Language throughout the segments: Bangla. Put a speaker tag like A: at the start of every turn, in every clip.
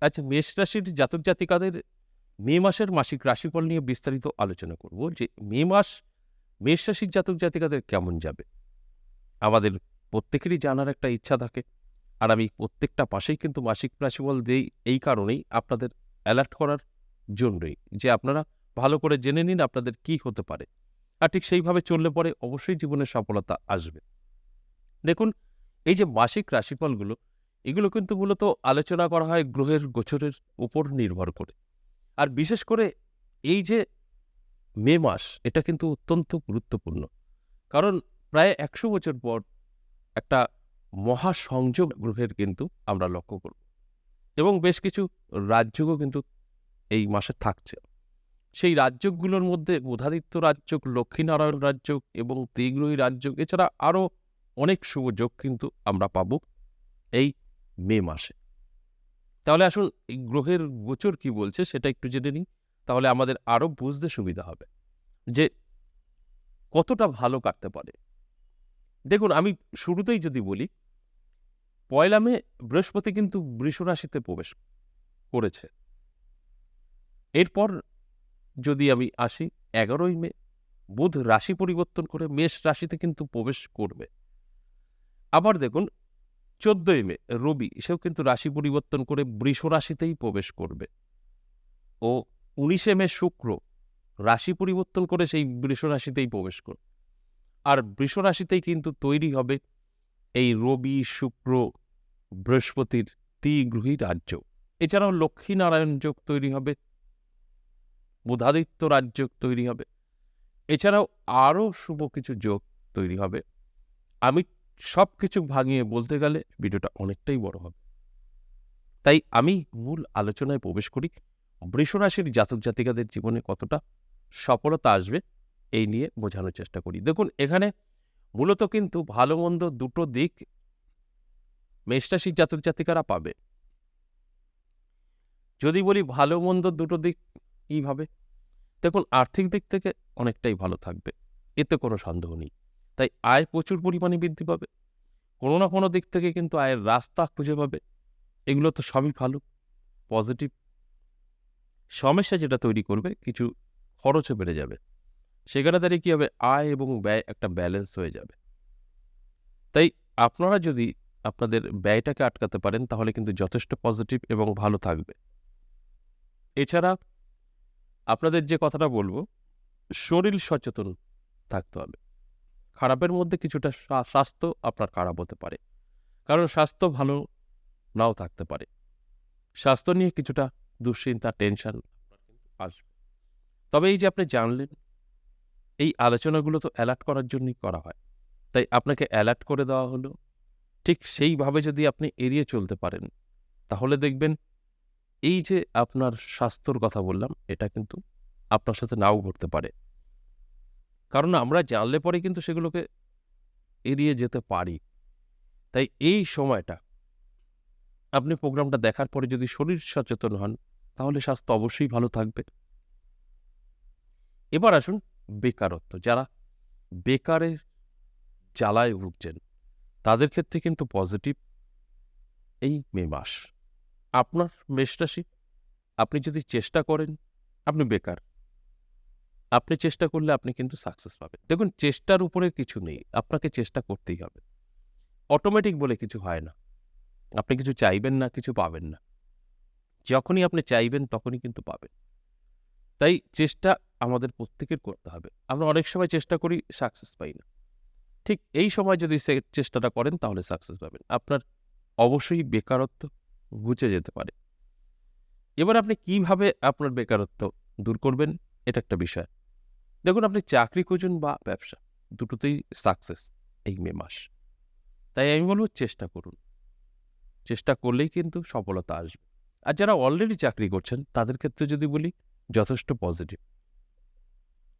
A: আচ্ছা মেষ রাশির জাতক জাতিকাদের মে মাসের মাসিক রাশিফল নিয়ে বিস্তারিত আলোচনা করব যে মে মাস, মেষ রাশির জাতক জাতিকাদের কেমন যাবে? আমাদের প্রত্যেকেরই জানার একটা ইচ্ছা থাকে। আর আমি প্রত্যেকটা পাশেই কিন্তু মাসিক রাশিফল দেই এই কারণেই আপনাদের অ্যালার্ট করার জন্যই যে আপনারা ভালো করে জেনে নিন আপনাদের কি হতে পারে। আর ঠিক সেইভাবে চললে পরে অবশ্যই জীবনে সফলতা আসবে। দেখুন, এই যে মাসিক রাশিফলগুলো এগুলো কিন্তু মূলত আলোচনা করা হয় গ্রহের গোচরের উপর নির্ভর করে। আর বিশেষ করে এই যে মে মাস, এটা কিন্তু অত্যন্ত গুরুত্বপূর্ণ। কারণ প্রায় একশো বছর পর একটা মহাসংযোগ গ্রহের কিন্তু আমরা লক্ষ্য করব। এবং বেশ কিছু রাজ্যও কিন্তু এই মাসে থাকছে। সেই রাজ্যগুলোর মধ্যে বুধাদিত্য রাজ্য লক্ষ্মীনারায়ণ রাজ্য এবং ত্রিগ্রহী রাজ্য এছাড়া আরও অনেক শুভ যোগ কিন্তু আমরা পাব। এই মে মাসে। তাহলে আসুন এই গ্রহের গোচর কি বলছে সেটা একটু জেনে নিই। তাহলে আমাদের আরও বুঝতে সুবিধা হবে যে কতটা ভালো কাটতে পারে। দেখুন, আমি শুরুতেই যদি বলি, পয়লা মে বৃহস্পতি কিন্তু বৃষ রাশিতে প্রবেশ করেছে। এরপর যদি আমি আসি, এগারোই মে, বুধ রাশি পরিবর্তন করে মেষ রাশিতে কিন্তু প্রবেশ করবে। আবার দেখুন চোদ্দই মে, রবি, সেও কিন্তু রাশি পরিবর্তন করে বৃষ রাশিতেই প্রবেশ করবে। ও উনিশে মে, শুক্র, রাশি পরিবর্তন করে সেই বৃষ রাশিতেই প্রবেশ করবে আর বৃষ রাশিতেই কিন্তু তৈরি হবে এই রবি, শুক্র, বৃহস্পতির ত্রিগ্রহী রাজ্য। এছাড়াও লক্ষ্মীনারায়ণ যোগ তৈরি হবে, বুধাদিত্য রাজ্য তৈরি হবে। এছাড়াও আরও শুভ কিছু যোগ তৈরি হবে। আমি সব কিছু ভাঙিয়ে বলতে গেলে ভিডিওটা অনেকটাই বড় হবে। তাই আমি মূল আলোচনায় প্রবেশ করি বৃষরাশির জাতক জাতিকাদের জীবনে কতটা সফলতা আসবে এই নিয়ে বোঝানোর চেষ্টা করি। দেখুন, এখানে মূলত কিন্তু ভালো মন্দ দুটো দিক মেষরাশির জাতক জাতিকারা পাবে। যদি বলি ভালো মন্দ দুটো দিক কীভাবে দেখুন, আর্থিক দিক থেকে অনেকটাই ভালো থাকবে, এতে কোনো সন্দেহ নেই। তাই আয় প্রচুর পরিমাণে বৃদ্ধি পাবে। কোনো না কোনো দিক থেকে কিন্তু আয়ের রাস্তা খুঁজে পাবে। এগুলো তো সবই ভালো পজিটিভ সমস্যা যেটা তৈরি করবে, কিছু খরচও বেড়ে যাবে। সেখানে দাঁড়িয়ে কী হবে? আয় এবং ব্যয় একটা ব্যালেন্স হয়ে যাবে। তাই আপনারা যদি আপনাদের ব্যয়টাকে আটকাতে পারেন, তাহলে কিন্তু যথেষ্ট পজিটিভ এবং ভালো থাকবে। এছাড়া আপনাদের যে কথাটা বলব, শরীর সচেতন থাকতে হবে। খারাপের মধ্যে কিছুটা স্বাস্থ্য আপনার খারাপ হতে পারে। কারণ স্বাস্থ্য ভালো নাও থাকতে পারে। স্বাস্থ্য নিয়ে কিছুটা দুশ্চিন্তা, টেনশন আসবে। তবে এই যে আপনি জানলেন, এই আলোচনাগুলো তো অ্যালার্ট করার জন্যই করা হয়। তাই আপনাকে অ্যালার্ট করে দেওয়া হলো। ঠিক সেইভাবে যদি আপনি এড়িয়ে চলতে পারেন, তাহলে দেখবেন এই যে আপনার স্বাস্থ্যর কথা বললাম, এটা কিন্তু আপনার সাথে নাও ঘটতে পারে। কারণ আমরা জানলে পরে কিন্তু সেগুলোকে এড়িয়ে যেতে পারি। তাই এই সময়টা আপনি প্রোগ্রামটা দেখার পরে যদি শরীর সচেতন হন, তাহলে স্বাস্থ্য অবশ্যই ভালো থাকবে। এবার আসুন বেকারত্ব। যারা বেকারের জ্বালায় ভুগছেন, তাদের ক্ষেত্রে কিন্তু পজিটিভ এই মে মাস। আপনার মেষরাশি, আপনি যদি চেষ্টা করেন, আপনি বেকার। আপনি চেষ্টা করলে আপনি কিন্তু সাকসেস পাবেন। দেখুন, চেষ্টার উপরে কিছু নেই, আপনাকে চেষ্টা করতেই হবে। অটোমেটিক বলে কিছু হয় না। আপনি কিছু চাইবেন না, কিছু পাবেন না। যখনই আপনি চাইবেন, তখনই কিন্তু পাবেন। তাই চেষ্টা আমাদের প্রত্যেকের করতে হবে। আমরা অনেক সময় চেষ্টা করি সাকসেস পাই না। ঠিক এই সময় যদি সে চেষ্টাটা করেন, তাহলে সাকসেস পাবেন। আপনার অবশ্যই বেকারত্ব ঘুচে যেতে পারে। এবার আপনি কীভাবে আপনার বেকারত্ব দূর করবেন, এটা একটা বিষয়। দেখুন, আপনি চাকরি খুঁজুন বা ব্যবসা, দুটোতেই সাকসেস এই মে মাস। তাই আমি বলব চেষ্টা করুন। চেষ্টা করলেই কিন্তু সফলতা আসবে। আর যারা অলরেডি চাকরি করছেন, তাদের ক্ষেত্রে যদি বলি, যথেষ্ট পজিটিভ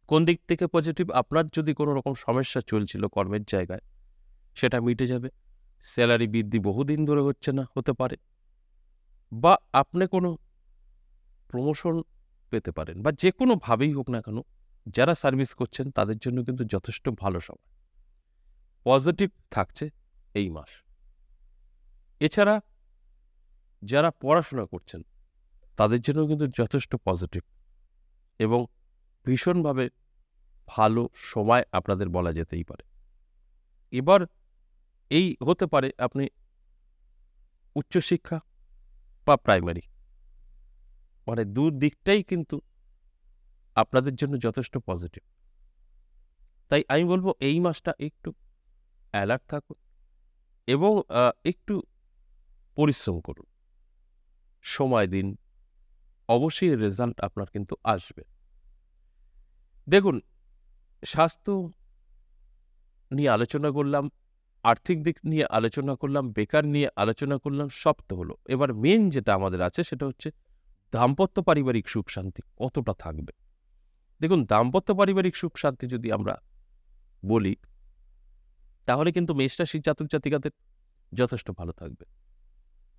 A: কোন দিক থেকে পজিটিভ আপনার যদি কোনো রকম সমস্যা চলছিল কর্মের জায়গায়, সেটা মিটে যাবে। স্যালারি বৃদ্ধি বহুদিন ধরে হচ্ছে না, হতে পারে। বা আপনি কোনো প্রমোশন পেতে পারেন, বা যে কোনোভাবেই হোক না কেন যারা সার্ভিস করছেন তাদের জন্য কিন্তু যথেষ্ট ভালো সময়। পজিটিভ থাকছে এই মাস। এছাড়া যারা পড়াশোনা করছেন, তাদের জন্য কিন্তু যথেষ্ট পজিটিভ এবং ভীষণভাবে ভালো সময় আপনাদের বলা যেতেই পারে। এবার এই হতে পারে আপনি উচ্চশিক্ষা বা প্রাইমারি। মানে দু দিকটাই কিন্তু আপনাদের জন্য যথেষ্ট পজিটিভ তাই আমি বলব এই মাসটা একটু অ্যালার্ট থাকুন এবং একটু পরিশ্রম করুন। সময় দিন, অবশ্যই রেজাল্ট আপনার কিন্তু আসবে। দেখুন, স্বাস্থ্য নিয়ে আলোচনা করলাম, আর্থিক দিক নিয়ে আলোচনা করলাম, বেকার নিয়ে আলোচনা করলাম, সব তো হলো। এবার মেন যেটা আমাদের আছে সেটা হচ্ছে দাম্পত্য পারিবারিক সুখ শান্তি কতটা থাকবে? দেখুন, দাম্পত্য পারিবারিক সুখ শান্তি যদি আমরা বলি, তাহলে কিন্তু মেষ রাশির জাতক জাতিকাদের যথেষ্ট ভালো থাকবে।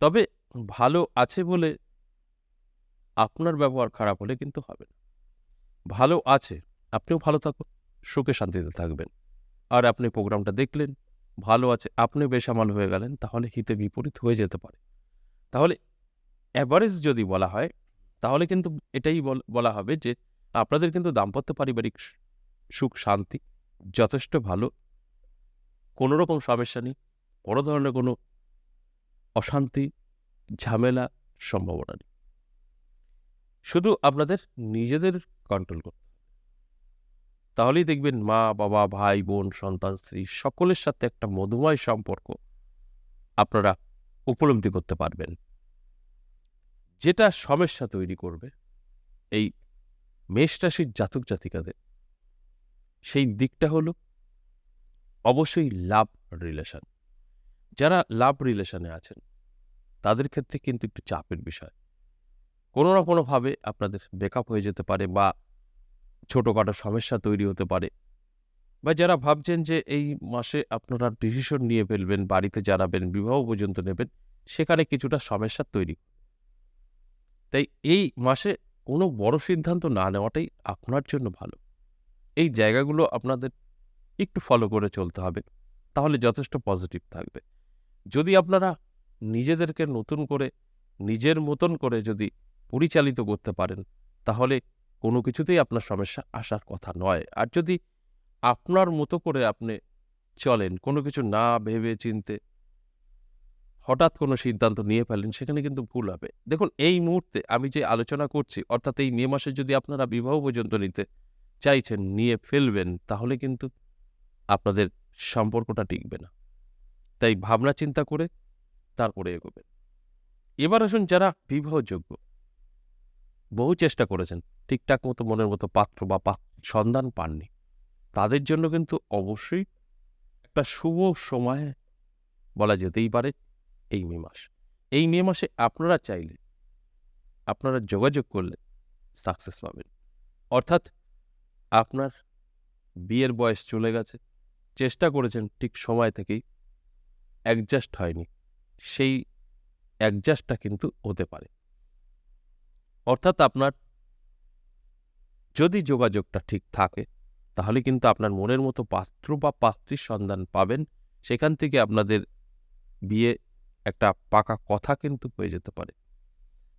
A: তবে ভালো আছে বলে আপনার ব্যবহার খারাপ হলে কিন্তু হবে না। ভালো আছে, আপনিও ভালো থাকুন, সুখে শান্তিতে থাকবেন। আর আপনি প্রোগ্রামটা দেখলেন, ভালো আছে আপনি বেসামাল হয়ে গেলেন, তাহলে হিতে বিপরীত হয়ে যেতে পারে। তাহলে অ্যাভারেজ যদি বলা হয়, তাহলে কিন্তু এটাই বলা হবে যে আপনাদের কিন্তু দাম্পত্য পারিবারিক সুখ, শান্তি যথেষ্ট ভালো। কোনো রকম সমস্যা নেই। বড় ধরনের কোনো অশান্তি, ঝামেলা সম্ভাবনা নেই। শুধু আপনাদের নিজেদের কন্ট্রোল করতে তাহলেই দেখবেন মা, বাবা, ভাই, বোন, সন্তান, স্ত্রী সকলের সাথে একটা মধুময় সম্পর্ক আপনারা উপলব্ধি করতে পারবেন। যেটা সমস্যা তৈরি করবে, এই মেষ রাশির জাতক জাতিকাদের। সেই দিকটা হলো অবশ্যই লাভ রিলেশন। যারা লাভ রিলেশনে আছেন, তাদের ক্ষেত্রে কিন্তু একটু চাপের বিষয়। কোনো না কোনোভাবে আপনাদের ব্রেকআপ হয়ে যেতে পারে বা ছোটোখাটো সমস্যা তৈরি হতে পারে। বা যারা ভাবছেন যে এই মাসে আপনারা ডিসিশন নিয়ে ফেলবেন, বাড়িতে জানাবেন, বিবাহ পর্যন্ত নেবেন, সেখানে কিছুটা সমস্যা তৈরি। তাই এই মাসে কোনো বড় সিদ্ধান্ত না নেওয়াটাই আপনার জন্য ভালো। এই জায়গাগুলো আপনাদের একটু ফলো করে চলতে হবে, তাহলে যথেষ্ট পজিটিভ থাকবে। যদি আপনারা নিজেদেরকে নতুন করে, নিজের মতন করে যদি পরিচালিত করতে পারেন, তাহলে কোনো কিছুতেই আপনার সমস্যা আসার কথা নয়। আর যদি আপনার মতো করে আপনি চলেন, কোনো কিছু না ভেবে চিনতে হঠাৎ কোনো সিদ্ধান্ত নিয়ে ফেলেন, সেখানে কিন্তু ভুল হবে। দেখুন, এই মুহূর্তে আমি যে আলোচনা করছি, অর্থাৎ এই মে মাসে যদি আপনারা বিবাহ পর্যন্ত নিতে চাইছেন, নিয়ে ফেলবেন, তাহলে কিন্তু আপনাদের সম্পর্কটা টিকবে না। তাই ভাবনা চিন্তা করে তারপরে এগোবেন। এবার আসুন যারা বিবাহযোগ্য, বহু চেষ্টা করেছেন, ঠিকঠাক মতো মনের মতো পাত্র বা সন্ধান পাননি। তাদের জন্য কিন্তু অবশ্যই একটা শুভ সময় বলা যেতেই পারে। এই মে মাস। এই মে মাসে আপনারা চাইলে আপনারা যোগাযোগ করলে সাকসেস পাবেন। অর্থাৎ আপনার বিয়ের বয়স চলে গেছে, চেষ্টা করেছেন ঠিক সময় থেকেই অ্যাডজাস্ট হয়নি, সেই অ্যাডজাস্টটা কিন্তু হতে পারে। অর্থাৎ আপনার যদি যোগাযোগটা ঠিক থাকে, তাহলে কিন্তু আপনার মনের মতো পাত্র বা পাত্রীর সন্ধান পাবেন, সেখান থেকে আপনাদের বিয়ে একটা পাকা কথা কিন্তু হয়ে যেতে পারে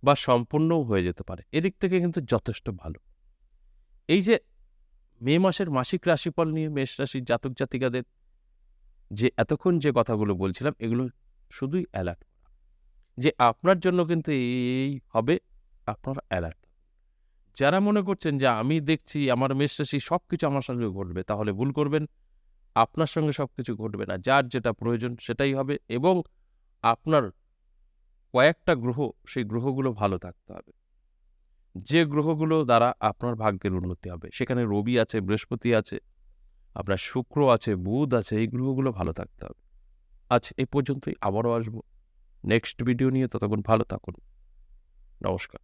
A: বা সম্পূর্ণও হয়ে যেতে পারে। এদিক থেকে কিন্তু যথেষ্ট ভালো। এই যে মে মাসের মাসিক রাশিফল নিয়ে মেষ রাশির জাতক জাতিকাদের যে এতক্ষণ যে কথাগুলো বলছিলাম, এগুলো শুধুই অ্যালার্ট যে আপনার জন্য কিন্তু এই হবে, আপনার অ্যালার্ট যারা মনে করছেন যে আমি দেখছি আমার মেষ রাশি সব কিছু আমার সঙ্গে ঘটবে, তাহলে ভুল করবেন। আপনার সঙ্গে সব কিছু ঘটবে না। যার যেটা প্রয়োজন সেটাই হবে এবং আপনার কয়েকটা গ্রহ, সেই গ্রহগুলো ভালো থাকতে হবে। যে গ্রহগুলো দ্বারা আপনার ভাগ্যের উন্নতি হবে, সেখানে রবি আছে, বৃহস্পতি আছে, আপনার শুক্র আছে, বুধ আছে, এই গ্রহগুলো ভালো থাকতে হবে। আজ এই পর্যন্তই, আবারও আসব। নেক্সট ভিডিও নিয়ে ততক্ষণ ভালো থাকুন। নমস্কার।